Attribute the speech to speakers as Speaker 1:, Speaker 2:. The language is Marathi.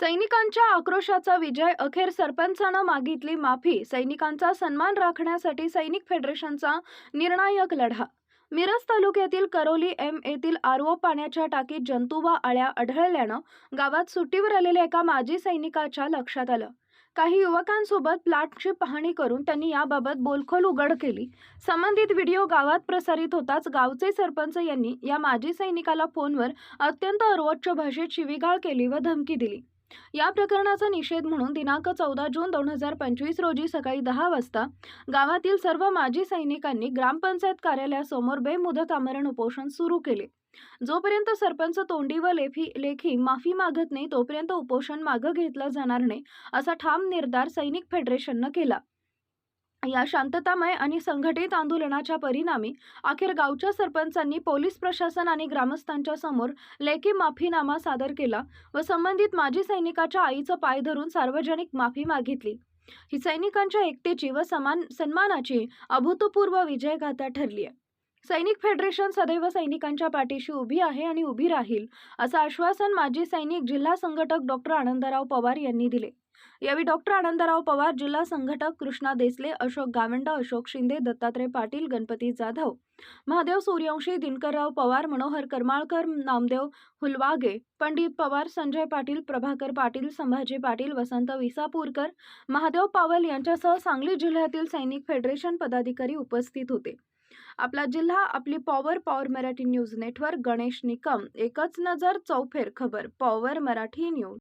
Speaker 1: सैनिकांच्या आक्रोशाचा विजय अखेर सरपंचानं मागितली माफी. सैनिकांचा सन्मान राखण्यासाठी सैनिक फेडरेशनचा निर्णायक लढा. मिरज तालुक्यातील करोली एम येथील आरओ पाण्याच्या टाकीत जंतू व अळ्या आढळल्यानं गावात सुट्टीवर आलेल्या एका माजी सैनिकाच्या लक्षात आलं. काही युवकांसोबत प्लॅटची पाहणी करून त्यांनी याबाबत बोलखोल उघड केली. संबंधित व्हिडिओ गावात प्रसारित होताच गावचे सरपंच यांनी या माजी सैनिकाला फोनवर अत्यंत अर्वोच्च भाषेत शिवीगाळ केली व धमकी दिली. या प्रकरणाचा निषेध म्हणून दिनांक चौदा जून दोन हजार पंचवीस रोजी सकाळी दहा वाजता गावातील सर्व माजी सैनिकांनी ग्रामपंचायत कार्यालयासमोर बेमुदत आमरण उपोषण सुरू केले. जोपर्यंत सरपंच तोंडी व लेखी लेखी माफी मागत नाही तोपर्यंत उपोषण मागं घेतलं जाणार नाही असा ठाम निर्धार सैनिक फेडरेशननं केला. या शांततामय आणि संघटित आंदोलनाच्या परिणामी अखेर गावच्या सरपंचांनी पोलीस प्रशासन आणि ग्रामस्थांच्या समोर लेखी माफीनामा सादर केला व संबंधित माजी सैनिकाच्या आईचं पाय धरून सार्वजनिक माफी मागितली. ही सैनिकांच्या एकतेची व समान सन्मानाची अभूतपूर्व विजयगाथा ठरली आहे. सैनिक फेडरेशन सदैव सैनिकांच्या पाठीशी उभी आहे आणि उभी राहील असं आश्वासन माजी सैनिक जिल्हा संघटक डॉक्टर आनंदराव पवार यांनी दिले. यावेळी डॉक्टर आनंदराव पवार जिल्हा संघटक कृष्णा देसले अशोक गावंड अशोक शिंदे दत्तात्रय पाटील गणपती जाधव महादेव सूर्यवंशी दिनकरराव पवार मनोहर करमाळकर नामदेव हुलवागे पंडित पवार संजय पाटील प्रभाकर पाटील संभाजी पाटील वसंत विसापूरकर महादेव पावल यांच्यासह सांगली जिल्ह्यातील सैनिक फेडरेशन पदाधिकारी उपस्थित होते. आपला जिल्हा आपली power power Marathi news network Ganesh Nikam एकच नजर चौफेर खबर पॉवर मराठी न्यूज.